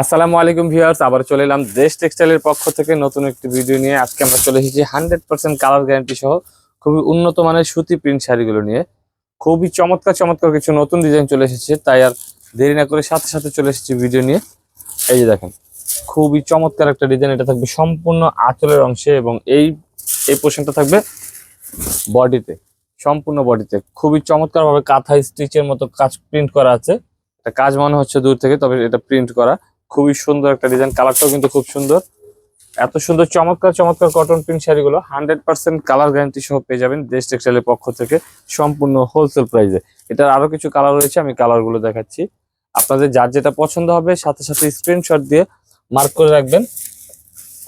আসসালামু আলাইকুম ভিউয়ার্স আবার চলে এলাম দেশ টেক্সটাইলের পক্ষ থেকে নতুন একটি ভিডিও নিয়ে। আজকে আমরা চলে এসেছি হান্ড্রেড পার্সেন্ট কালার গ্যারান্টি সহ খুবই উন্নত মানের সুতি প্রিন্ট শাড়িগুলো নিয়ে। খুবই চমৎকার চমৎকার কিছু নতুন ডিজাইন চলে এসেছে, তাই আর দেরি না করে সাথে সাথে চলে এসেছি ভিডিও নিয়ে। এই যে দেখেন, খুবই চমৎকার একটা ডিজাইন এটা থাকবে সম্পূর্ণ আঁচলের অংশে এবং এই এই পোর্শনটা থাকবে বডিতে, সম্পূর্ণ বডিতে। খুবই চমৎকারভাবে কাঁথা স্টিচের মতো কাজ প্রিন্ট করা আছে। কাজ মনে হচ্ছে দূর থেকে, তবে এটা প্রিন্ট করা। খুবই সুন্দর একটা ডিজাইন কালারটাও কিন্তু খুব সুন্দর। এত সুন্দর, চমৎকার চমৎকার কটন প্রিন্ট শাড়িগুলো হান্ড্রেড পার্সেন্ট কালার গ্যারান্টি সহ পেয়ে যাবেন দেশ টেক্সটাইলের পক্ষ থেকে সম্পূর্ণ হোলসেল প্রাইসে এটার আরও কিছু কালার রয়েছে, আমি কালারগুলো দেখাচ্ছি। আপনাদের যার যেটা পছন্দ হবে, সাথে সাথে স্ক্রিনশট দিয়ে মার্ক করে রাখবেন।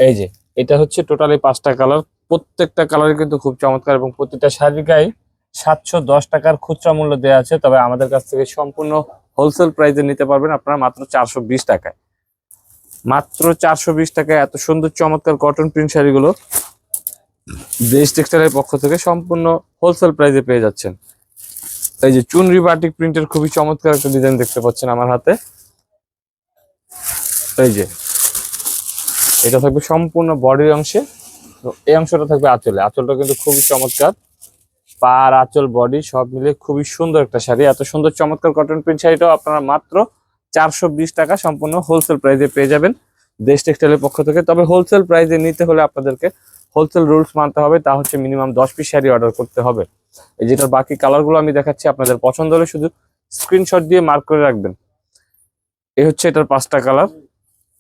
এই যে, এটা হচ্ছে টোটালি পাঁচটা কালার প্রত্যেকটা কালারই কিন্তু খুব চমৎকার এবং প্রতিটা শাড়ির গায়ে সাতশো দশ টাকার খুচরা মূল্য দেওয়া আছে, তবে আমাদের কাছ থেকে সম্পূর্ণ হোলসেল প্রাইসে নিতে পারবেন আপনারা মাত্র চারশো বিশ টাকায়। মাত্র চারশো বিশ টাকায় এত সুন্দর, চমৎকার কটন প্রিন্ট শাড়িগুলো দেশ টেক্সটাইলের পক্ষ থেকে সম্পূর্ণ হোলসেল প্রাইসে পেয়ে যাচ্ছেন। এই যে চুনরি বাটিক প্রিন্টের খুবই চমৎকার একটা ডিজাইন দেখতে পাচ্ছেন আমার হাতে। এই যে, এটা থাকবে সম্পূর্ণ বডির অংশে। এই অংশটা থাকবে আঁচলে। আঁচলটা কিন্তু খুবই চমৎকার। পার আঁচল বডি সব মিলে খুবই সুন্দর একটা শাড়ি। এত সুন্দর, চমৎকার কটন প্রিন্ট শাড়িটাও আপনারা মাত্র চারশো বিশ টাকা সম্পূর্ণ হোলসেল প্রাইসে পেয়ে যাবেন দেশ টেক্সটাইলের পক্ষ থেকে। তবে হোলসেল প্রাইসে নিতে হলে আপনাদেরকে হোলসেল রুলস মানতে হবে, তা হচ্ছে মিনিমাম দশ পিস শাড়ি অর্ডার করতে হবে। এই যেটার বাকি কালারগুলো আমি দেখাচ্ছি, আপনাদের পছন্দ হলে শুধু স্ক্রিনশট দিয়ে মার্ক করে রাখবেন। এই হচ্ছে এটার পাঁচটা কালার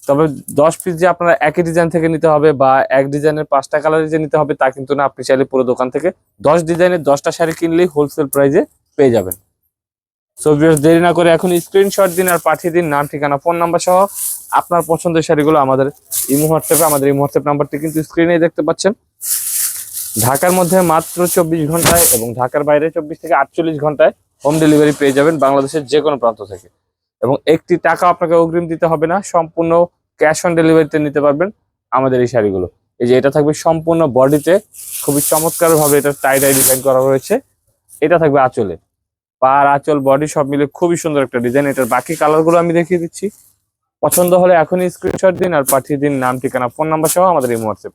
তবে দশ পিস যে আপনারা একই ডিজাইন থেকে নিতে হবে বা এক ডিজাইনের পাঁচটা কালারে যে নিতে হবে, তা কিন্তু না, আপনি চাইলে পুরো দোকান থেকে দশ ডিজাইনের দশটা শাড়ি কিনলেই হোলসেল প্রাইসে পেয়ে যাবেন। সো দেরি না করে এখন স্ক্রিনশট দিন আর পাঠিয়ে দিন নাম, ঠিকানা ফোন নাম্বার সহ আপনার পছন্দের শাড়িগুলো আমাদের ইমো হোয়াটসঅ্যাপে, আমাদের এই হোয়াটসঅ্যাপ নাম্বারটি কিন্তু স্ক্রিনে দেখতে পাচ্ছেন। ঢাকার মধ্যে মাত্র চব্বিশ ঘন্টায় এবং ঢাকার বাইরে চব্বিশ থেকে আটচল্লিশ ঘন্টায় হোম ডেলিভারি পেয়ে যাবেন বাংলাদেশের যে কোনো প্রান্ত থেকে। এবং একটি টাকা আপনাকে অগ্রিম দিতে হবে না, সম্পূর্ণ ক্যাশ অন ডেলিভারিতে নিতে পারবেন আমাদের এই শাড়িগুলো। এই যে এটা থাকবে সম্পূর্ণ বডিতে খুবই চমৎকার ভাবে এটা টাই ডাই ডিজাইন করা রয়েছে। এটা থাকবে আঁচলে। পার, আঁচল বডি সব মিলে খুবই সুন্দর একটা ডিজাইন এটার বাকি কালারগুলো আমি দেখিয়ে দিচ্ছি। পছন্দ হলে এখনই স্ক্রিনশট দিন আর পাঠিয়ে দিন নাম, ঠিকানা ফোন নাম্বার সহ আমাদের এই হোয়াটসঅ্যাপ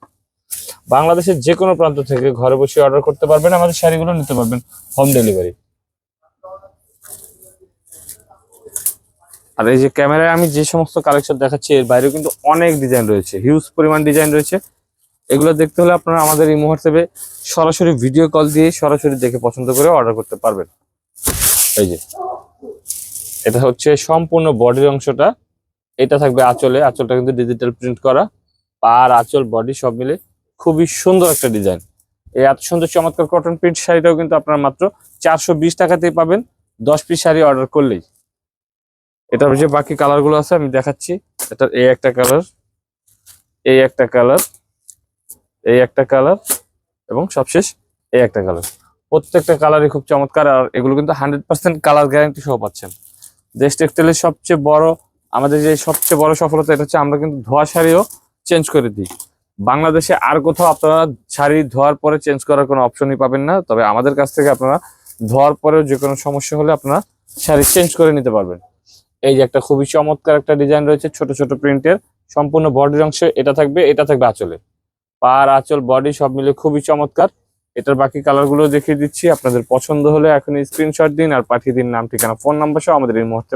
বাংলাদেশের যে কোনো প্রান্ত থেকে ঘরে বসে অর্ডার করতে পারবেন, আমাদের শাড়িগুলো নিতে পারবেন হোম ডেলিভারি আর এই যে ক্যামেরায় আমি যে সমস্ত কালেকশন দেখাচ্ছি, এর বাইরেও কিন্তু অনেক ডিজাইন রয়েছে হিউজ পরিমাণ ডিজাইন রয়েছে। এগুলো দেখতে হলে আপনারা আমাদের এই হোয়াটসঅ্যাপে সরাসরি ভিডিও কল দিয়ে সরাসরি দেখে পছন্দ করে অর্ডার করতে পারবেন। এই যে। এটা হচ্ছে সম্পূর্ণ বডির অংশটা। এটা থাকবে আঁচলে। আঁচলটা কিন্তু ডিজিটাল প্রিন্ট করা। পার আঁচল বডি সব মিলে খুবই সুন্দর একটা ডিজাইন এই এত সুন্দর চমৎকার কটন প্রিন্ট শাড়িটাও কিন্তু আপনারা মাত্র চারশো বিশ টাকাতেই পাবেন। দশ পিস শাড়ি অর্ডার করলেই। এটার যে বাকি কালারগুলো আছে, আমি দেখাচ্ছি। এটার এই একটা কালার এই একটা কালার এই একটা কালার এবং সবশেষ এই একটা কালার প্রত্যেকটা কালারই খুব চমৎকার আর এগুলো কিন্তু হান্ড্রেড পার্সেন্ট কালার গ্যারান্টি সহ পাচ্ছেন। দেশ টেক্সটাইলের সবচেয়ে বড়, আমাদের যে সবচেয়ে বড় সফলতা এটা হচ্ছে আমরা কিন্তু ধোয়া শাড়িও চেঞ্জ করে দিই। বাংলাদেশে আর কোথাও আপনারা শাড়ি ধোয়ার পরে চেঞ্জ করার কোনো অপশনই পাবেন না, তবে আমাদের কাছ থেকে আপনারা ধোয়ার পরেও যে কোনো সমস্যা হলে আপনারা শাড়ি চেঞ্জ করে নিতে পারবেন। এই যে একটা খুবই চমৎকার একটা ডিজাইন রয়েছে, ছোট ছোট প্রিন্টের সম্পূর্ণ বডির অংশে এটা থাকবে এটা থাকবে আঁচলে। পার আঁচল বডি সব মিলে খুবই চমৎকার। এটার বাকি কালারগুলো দেখিয়ে দিচ্ছি। আপনাদের পছন্দ হলে এখন স্ক্রিনশট দিন আর পাঠিয়ে দিন নাম, ঠিকানা ফোন নাম্বার সহ আমাদের এই মুহূর্তে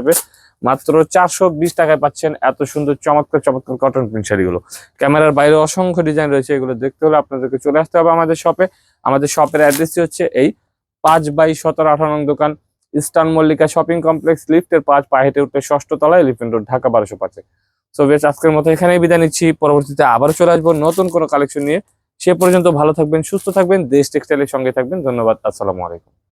মাত্র চারশো বিশ টাকায় পাচ্ছেন এত সুন্দর, চমৎকার চমৎকার কটন প্রিন্ট শাড়িগুলো। ক্যামেরার বাইরে অসংখ্য ডিজাইন রয়েছে, এগুলো দেখতে হলে আপনাদেরকে চলে আসতে হবে আমাদের শপে আমাদের শপের অ্যাড্রেসটি হচ্ছে এই পাঁচ বাই সতেরো আঠারো দোকান, ইস্টার্ন মল্লিকা শপিং কমপ্লেক্স লিফটের পাঁচ, পায়ে হেঁটে উঠতে ষষ্ঠ তলায় এলিফেন্ট রোড ঢাকা বারোশো পাঁচে। সো বেশ, আজকের মতো এখানেই বিদায় নিচ্ছি। পরবর্তীতে আবারও চলে আসব নতুন কোনো কালেকশন নিয়ে। সে পর্যন্ত ভালো থাকবেন সুস্থ থাকবেন দেশ টেক্সটাইলের সঙ্গে থাকবেন। ধন্যবাদ আসসালামু আলাইকুম।